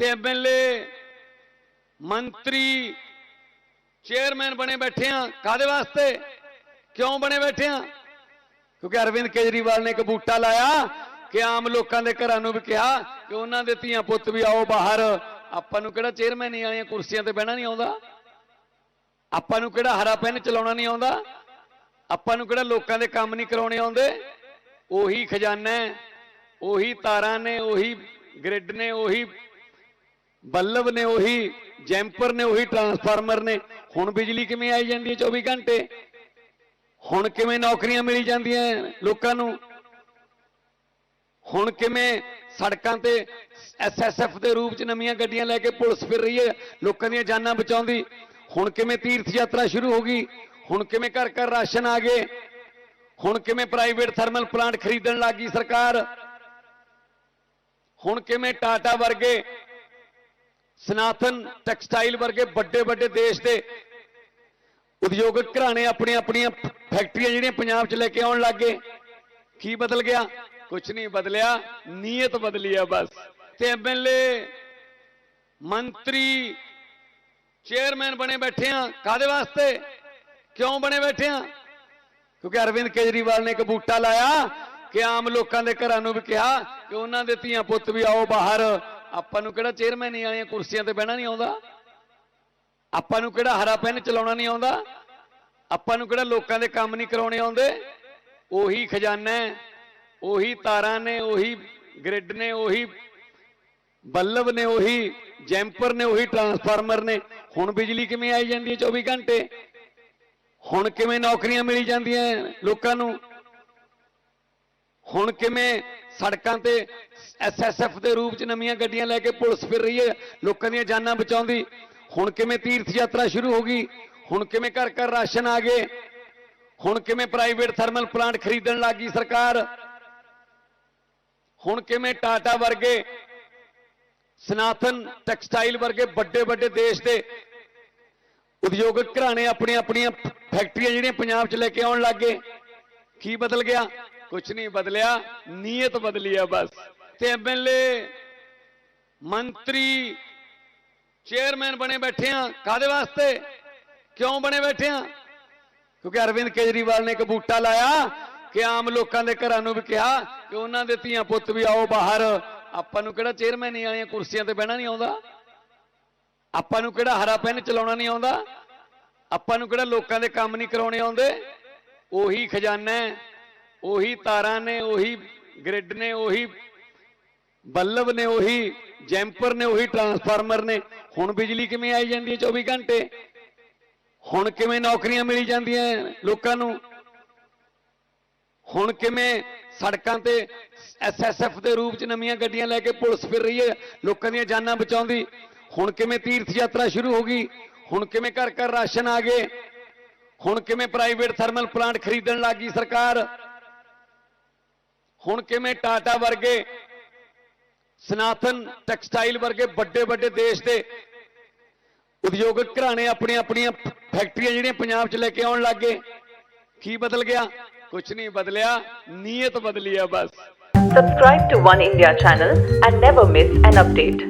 ਤੇ ਐਮਐਲਏ ਮੰਤਰੀ ਚੇਅਰਮੈਨ ਬਣੇ ਬੈਠੇ ਆ। ਕਾਦੇ ਵਾਸਤੇ? ਕਿਉਂ ਬਣੇ ਬੈਠੇ ਆ? ਕਿਉਂਕਿ ਅਰਵਿੰਦ ਕੇਜਰੀਵਾਲ ਨੇ ਇੱਕ ਬੂਟਾ ਲਾਇਆ ਕਿ ਆਮ ਲੋਕਾਂ ਦੇ ਘਰਾਂ ਨੂੰ ਵੀ ਕਿਹਾ ਕਿ ਉਹਨਾਂ ਦੇ ਧੀਆਂ ਪੁੱਤ ਵੀ ਆਓ ਬਾਹਰ। ਆਪਾਂ ਨੂੰ ਕਿਹੜਾ ਚੇਅਰਮੈਨ ਵਾਲੀਆਂ ਕੁਰਸੀਆਂ ਤੇ ਬਹਿਣਾ ਨਹੀਂ ਆਉਂਦਾ? ਆਪਾਂ ਨੂੰ ਕਿਹੜਾ ਹਰਾ ਪੈਨ ਚਲਾਉਣਾ ਨਹੀਂ ਆਉਂਦਾ? ਆਪਾਂ ਨੂੰ ਕਿਹੜਾ ਲੋਕਾਂ ਦੇ ਕੰਮ ਨਹੀਂ ਕਰਾਉਣੇ ਆਉਂਦੇ? ਉਹੀ ਖਜ਼ਾਨਾ ਉਹੀ ਤਾਰਾਂ ਨੇ, ਉਹੀ ਗ੍ਰਿਡ ਨੇ, ਉਹੀ ਬੱਲਬ ਨੇ ਉਹੀ, ਜੈਂਪਰ ਨੇ ਉਹੀ ਟਰਾਂਸਫਾਰਮਰ ਨੇ, ਹੁਣ ਬਿਜਲੀ ਕਿਵੇਂ ਆਈ ਜਾਂਦੀ ਹੈ 24 ਘੰਟੇ? ਹੁਣ ਕਿਵੇਂ ਨੌਕਰੀਆਂ ਮਿਲੀ ਜਾਂਦੀਆਂ ਲੋਕਾਂ ਨੂੰ? ਹੁਣ ਕਿਵੇਂ ਸੜਕਾਂ ਤੇ ਐਸਐਸਐਫ ਦੇ ਰੂਪ ਚ ਨਵੀਆਂ ਗੱਡੀਆਂ ਲੈ ਕੇ ਪੁਲਿਸ ਫਿਰ ਰਹੀ ਹੈ, ਲੋਕਾਂ ਦੀਆਂ ਜਾਨਾਂ ਬਚਾਉਂਦੀ? ਹੁਣ ਕਿਵੇਂ ਤੀਰਥ ਯਾਤਰਾ ਸ਼ੁਰੂ ਹੋ ਗਈ? ਹੁਣ ਕਿਵੇਂ ਘਰ ਘਰ ਰਾਸ਼ਨ ਆ ਗਏ? ਹੁਣ ਕਿਵੇਂ ਪ੍ਰਾਈਵੇਟ ਥਰਮਲ ਪਲਾਂਟ ਖਰੀਦਣ ਲੱਗੀ ਸਰਕਾਰ? ਹੁਣ ਕਿਵੇਂ ਟਾਟਾ ਵਰਗੇ ਸਨਾਤਨ ਟੈਕਸਟਾਈਲ ਵਰਗੇ ਵੱਡੇ ਵੱਡੇ ਦੇਸ਼ ਦੇ ਉਦਯੋਗਿਕ ਘਰਾਣੇ ਆਪਣੀਆਂ ਆਪਣੀਆਂ ਫੈਕਟਰੀਆਂ ਜਿਹੜੀਆਂ ਪੰਜਾਬ 'ਚ ਲੈ ਕੇ ਆਉਣ ਲੱਗ ਗਏ। ਕੀ ਬਦਲ ਗਿਆ? ਕੁਝ ਨਹੀਂ ਬਦਲਿਆ, ਨੀਅਤ ਬਦਲੀ ਆ ਬਸ। ਤੇ ਐਮਐਲਏ ਮੰਤਰੀ, ਚੇਅਰਮੈਨ ਬਣੇ ਬੈਠੇ ਆ। ਕਾਦੇ ਵਾਸਤੇ? ਕਿਉਂ ਬਣੇ ਬੈਠੇ ਆ? ਕਿਉਂਕਿ ਅਰਵਿੰਦ ਕੇਜਰੀਵਾਲ ਨੇ ਇੱਕ ਬੂਟਾ ਲਾਇਆ ਕਿ ਆਮ ਲੋਕਾਂ ਦੇ ਘਰਾਂ ਨੂੰ ਵੀ ਕਿਹਾ ਕਿ ਉਹਨਾਂ ਦੇ ਧੀਆਂ ਪੁੱਤ ਵੀ ਆਓ ਬਾਹਰ। ਆਪਾਂ ਨੂੰ ਕਿਹੜਾ ਚੇਅਰਮੈਨ ਵਾਲੀਆਂ ਕੁਰਸੀਆਂ ਤੇ ਬਹਿਣਾ ਨਹੀਂ ਆਉਂਦਾ? ਆਪਾਂ ਨੂੰ ਕਿਹੜਾ ਹਰਾ ਪੈਨ ਚਲਾਉਣਾ ਨਹੀਂ ਆਉਂਦਾ? ਆਪਾਂ ਨੂੰ ਕਿਹੜਾ ਲੋਕਾਂ ਦੇ ਕੰਮ ਨਹੀਂ ਕਰਾਉਣੇ ਆਉਂਦੇ? ਉਹੀ ਖਜ਼ਾਨਾ ਹੈ, ਉਹੀ ਤਾਰਾਂ ਨੇ, ਉਹੀ ਗ੍ਰਿਡ ਨੇ, ਉਹੀ ਬੱਲਬ ਨੇ, ਉਹੀ ਜੈਂਪਰ ਨੇ, ਉਹੀ ਟਰਾਂਸਫਾਰਮਰ ਨੇ। ਹੁਣ ਬਿਜਲੀ ਕਿਵੇਂ ਆਈ ਜਾਂਦੀ ਹੈ 24 ਘੰਟੇ? ਹੁਣ ਕਿਵੇਂ ਨੌਕਰੀਆਂ ਮਿਲੀ ਜਾਂਦੀਆਂ ਲੋਕਾਂ ਨੂੰ? ਹੁਣ ਕਿਵੇਂ ਸੜਕਾਂ ਤੇ ਐਸਐਸਐਫ ਦੇ ਰੂਪ ਚ ਨਵੀਆਂ ਗੱਡੀਆਂ ਲੈ ਕੇ ਪੁਲਿਸ ਫਿਰ ਰਹੀ ਹੈ, ਲੋਕਾਂ ਦੀਆਂ ਜਾਨਾਂ ਬਚਾਉਂਦੀ। ਹੁਣ ਕਿਵੇਂ ਤੀਰਥ ਯਾਤਰਾ ਸ਼ੁਰੂ ਹੋ ਗਈ? ਹੁਣ ਕਿਵੇਂ ਘਰ ਘਰ ਰਾਸ਼ਨ ਆ ਗਏ? ਹੁਣ ਕਿਵੇਂ ਪ੍ਰਾਈਵੇਟ ਥਰਮਲ ਪਲਾਂਟ ਖਰੀਦਣ ਲੱਗੀ ਸਰਕਾਰ? ਹੁਣ ਕਿਵੇਂ ਟਾਟਾ ਵਰਗੇ ਸਨਾਤਨ ਟੈਕਸਟਾਈਲ ਵਰਗੇ ਵੱਡੇ ਵੱਡੇ ਦੇਸ਼ ਦੇ ਉਦਯੋਗਿਕ ਘਰਾਣੇ ਆਪਣੀਆਂ ਆਪਣੀਆਂ ਫੈਕਟਰੀਆਂ ਜਿਹੜੀਆਂ ਪੰਜਾਬ 'ਚ ਲੈ ਕੇ ਆਉਣ ਲੱਗੇ ਕੀ ਬਦਲ ਗਿਆ? ਕੁਝ ਨਹੀਂ ਬਦਲਿਆ, ਨੀਅਤ ਬਦਲੀ ਆ ਬਸ। ਤੇ ਐਮਐਲਏ ਮੰਤਰੀ, ਚੇਅਰਮੈਨ ਬਣੇ ਬੈਠੇ ਆ ਕਾਦੇ ਵਾਸਤੇ? ਕਿਉਂ ਬਣੇ ਬੈਠੇ ਆ? ਕਿਉਂਕਿ ਅਰਵਿੰਦ ਕੇਜਰੀਵਾਲ ਨੇ ਇੱਕ ਬੂਟਾ ਲਾਇਆ ਕਿ ਆਮ ਲੋਕਾਂ ਦੇ ਘਰਾਂ ਨੂੰ ਵੀ ਕਿਹਾ ਕਿ ਉਹਨਾਂ ਦੇ ਧੀਆਂ ਪੁੱਤ ਵੀ ਆਓ ਬਾਹਰ। ਆਪਾਂ ਨੂੰ ਕਿਹੜਾ ਚੇਅਰਮੈਨ ਵਾਲੀਆਂ ਕੁਰਸੀਆਂ ਤੇ ਬਹਿਣਾ ਨਹੀਂ ਆਉਂਦਾ? ਆਪਾਂ ਨੂੰ ਕਿਹੜਾ ਹਰਾ ਪੈਨ ਚਲਾਉਣਾ ਨਹੀਂ ਆਉਂਦਾ? ਆਪਾਂ ਨੂੰ ਕਿਹੜਾ ਲੋਕਾਂ ਦੇ ਕੰਮ ਨਹੀਂ ਕਰਾਉਣੇ ਆਉਂਦੇ? ਉਹੀ ਖਜ਼ਾਨਾ ਹੈ। ਉਹੀ ਤਾਰਾਂ ਨੇ, ਉਹੀ ਗ੍ਰਿਡ ਨੇ, ਉਹੀ ਬੱਲਬ ਨੇ, ਉਹੀ ਜੈਂਪਰ ਨੇ, ਉਹੀ ਟਰਾਂਸਫਾਰਮਰ ਨੇ। ਹੁਣ ਬਿਜਲੀ ਕਿਵੇਂ ਆਈ ਜਾਂਦੀ ਹੈ 24 ਘੰਟੇ? ਹੁਣ ਕਿਵੇਂ ਨੌਕਰੀਆਂ ਮਿਲੀ ਜਾਂਦੀਆਂ ਲੋਕਾਂ ਨੂੰ? ਹੁਣ ਕਿਵੇਂ ਸੜਕਾਂ ਤੇ ਐਸਐਸਐਫ ਦੇ ਰੂਪ ਚ ਨਵੀਆਂ ਗੱਡੀਆਂ ਲੈ ਕੇ ਪੁਲਿਸ ਫਿਰ ਰਹੀ ਹੈ, ਲੋਕਾਂ ਦੀਆਂ ਜਾਨਾਂ ਬਚਾਉਂਦੀ? ਹੁਣ ਕਿਵੇਂ ਤੀਰਥ ਯਾਤਰਾ ਸ਼ੁਰੂ ਹੋ ਗਈ? ਹੁਣ ਕਿਵੇਂ ਘਰ ਘਰ ਰਾਸ਼ਨ ਆ ਗਏ? ਹੁਣ ਕਿਵੇਂ ਪ੍ਰਾਈਵੇਟ ਥਰਮਲ ਪਲਾਂਟ ਖਰੀਦਣ ਲੱਗੀ ਸਰਕਾਰ? ਹੁਣ ਕਿਵੇਂ ਟਾਟਾ ਵਰਗੇ ਸਨਾਤਨ ਟੈਕਸਟਾਈਲ ਵਰਗੇ ਵੱਡੇ ਵੱਡੇ ਦੇਸ਼ ਦੇ ਉਦਯੋਗਿਕ ਘਰਾਣੇ ਆਪਣੀਆਂ ਆਪਣੀਆਂ ਫੈਕਟਰੀਆਂ ਜਿਹੜੀਆਂ ਪੰਜਾਬ 'ਚ ਲੈ ਕੇ ਆਉਣ ਲੱਗ ਗਏ, ਕੀ ਬਦਲ ਗਿਆ ਕੁਝ ਨਹੀਂ ਬਦਲਿਆ, ਨੀਅਤ ਬਦਲੀ ਆ ਬਸ Subscribe to One India channel and never miss an update.